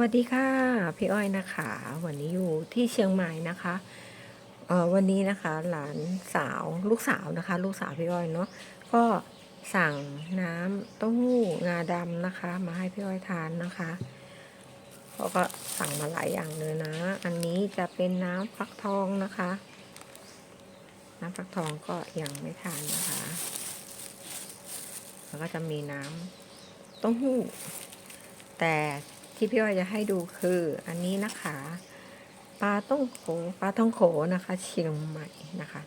วัสดีค่ะ พี่อ้อยนะคะ วันนี้อยู่ที่เชียงใหม่นะคะเออวันนี้นะคะหลานสาวลูกสาวนะคะ ลูกสาวพี่อ้อยเนาะก็สั่งน้ำเต้าหู้งาดำนะคะ มาให้พี่อ้อยทานนะคะเขาก็สั่งมาหลายอย่างเลยนะ อันนี้จะเป็นน้ำฟักทองนะคะ น้ำฟักทองก็ยังไม่ทานนะคะ แล้วก็จะมีน้ำเต้าหู้แต่ ที่พี่อ้อยจะให้ดูคืออันนี้นะคะปลาต้องโขปลาท่องโขนะคะเชียงใหม่นะคะ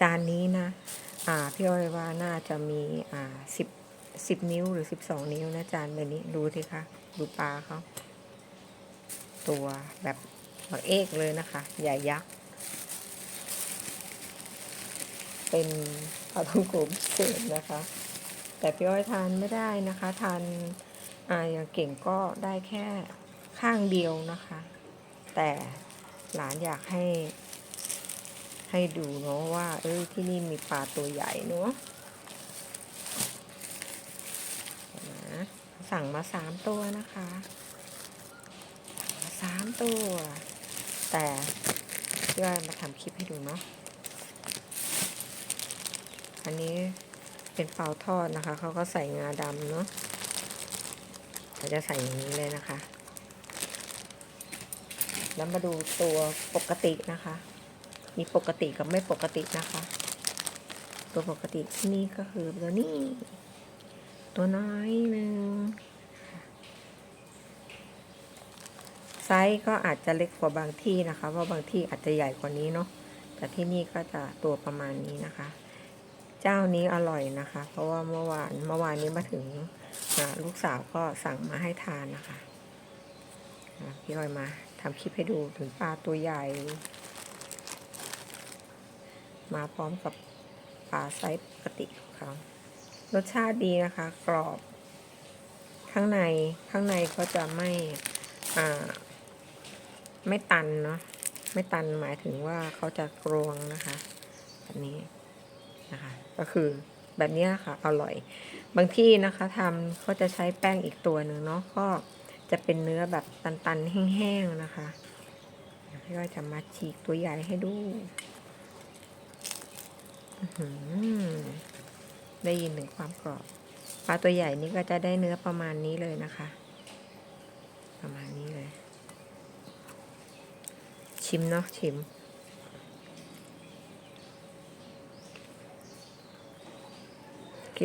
จานนี้นะอ่าพี่อ้อยว่าน่าจะมีอ่าสิบสิบนิ้วหรือสิบสองนิ้วนะจานแบบนี้ดูสิคะดูปลาเขาตัวแบบบักเอกเลยนะคะ ใหญ่ยักษ์ เป็นปลาท่องโขพิเศษนะคะ แต่พี่อ้อยทานไม่ได้นะคะทาน อ่าอย่างเก่งก็ได้แค่ข้างเดียวนะคะ แต่หลานอยากให้ ให้ดูเนาะว่า เออที่นี่มีปลาตัวใหญ่เนาะนะสั่งมาสามตัวนะคะสามตัว แต่พี่อ้อยมาทำคลิปให้ดูเนาะอันนี้เป็นเปาทอดนะคะ เขาก็ใส่งาดำเนาะ เราจะใส่อย่างนี้เลยนะคะ แล้วมาดูตัวปกตินะคะ มีปกติกับไม่ปกตินะคะ ตัวปกติที่นี่ก็คือตัวนี้ ตัวน้อยหนึ่งไซส์ก็อาจจะเล็กกว่าบางที่นะคะเพราะบางที่อาจจะใหญ่กว่านี้เนาะแต่ที่นี่ก็จะตัวประมาณนี้นะคะ เจ้านี้อร่อยนะคะ เพราะว่าเมื่อวานเมื่อวานนี้มาถึง ลูกสาวก็สั่งมาให้ทานนะคะพี่อ้อยมาทำคลิปให้ดูถึงปลาตัวใหญ่ มาพร้อมกับปลาไซส์ปกติของเขารสชาติดีนะคะ กรอบ ข้างในข้างในก็จะไม่อ่าไม่ตันเนาะไม่ตันหมายถึงว่าเขาจะกรวงนะคะแบบนี้นะคะ ก็คือแบบนี้ค่ะ อร่อย บางที่นะคะทำก็จะใช้แป้งอีกตัวหนึ่งเนาะก็จะเป็นเนื้อแบบตันๆ แห้งๆนะคะพี่ก็จะมาฉีกตัวใหญ่ให้ดูได้ยินถึงความกรอบปลาตัวใหญ่นี่ก็จะได้เนื้อประมาณนี้เลยนะคะ ประมาณนี้เลย ชิมเนาะชิม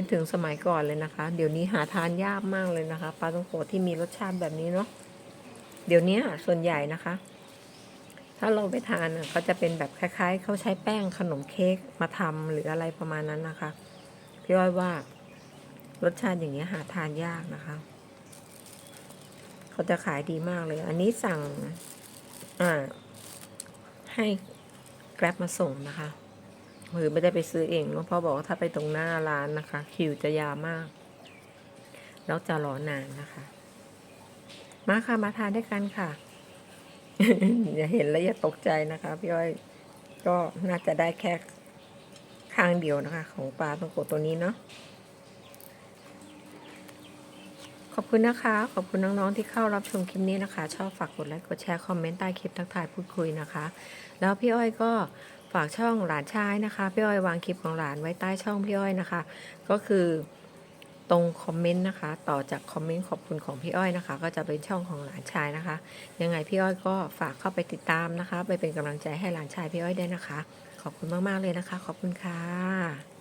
คิดถึงสมัยก่อนเลยนะคะ เดี๋ยวนี้หาทานยากมากเลยนะคะปลาต้องโกที่มีรสชาติแบบนี้เนาะเดี๋ยวนี้ส่วนใหญ่นะคะ ถ้าเราไปทานน่ะก็จะเป็นแบบคล้าย ๆเขาใช้แป้งขนมเค้กมาทำหรืออะไรประมาณนั้นนะคะพี่อ้อยว่ารสชาติอย่างนี้หาทานยากนะคะเขาจะขายดีมากเลย อันนี้สั่งอ่าให้แกร็บมาส่งนะคะ หรือไม่ได้ไปซื้อเองเนอะเพราะบอกว่าถ้าไปตรงหน้าร้านนะคะ คิวจะยาวมาก แล้วจะรอนานนะคะ มาค่ะมาทานด้วยกันค่ะอย่าเห็นแล้วอย่าตกใจนะคะพี่อ้อยก็น่าจะได้แค่ข้างเดียวนะคะ ของปลาตองโกตัวนี้เนาะขอบคุณนะคะ ขอบคุณน้องๆที่เข้ารับชมคลิปนี้นะคะ ชอบฝากกดไลค์กดแชร์คอมเมนต์ใต้คลิปทักทายพูดคุยนะคะ แล้วพี่อ้อยก็ ฝากช่องหลานชายนะคะพี่อ้อยวางคลิปของหลานไว้ใต้ช่องพี่อ้อยนะคะ ก็คือตรงคอมเมนต์นะคะ ต่อจากคอมเมนต์ขอบคุณของพี่อ้อยนะคะ ก็จะเป็นช่องของหลานชายนะคะ ยังไงพี่อ้อยก็ฝากเข้าไปติดตามนะคะ ไปเป็นกำลังใจให้หลานชายพี่อ้อยได้วยนะคะ ขอบคุณมากๆเลยนะคะ ขอบคุณค่ะ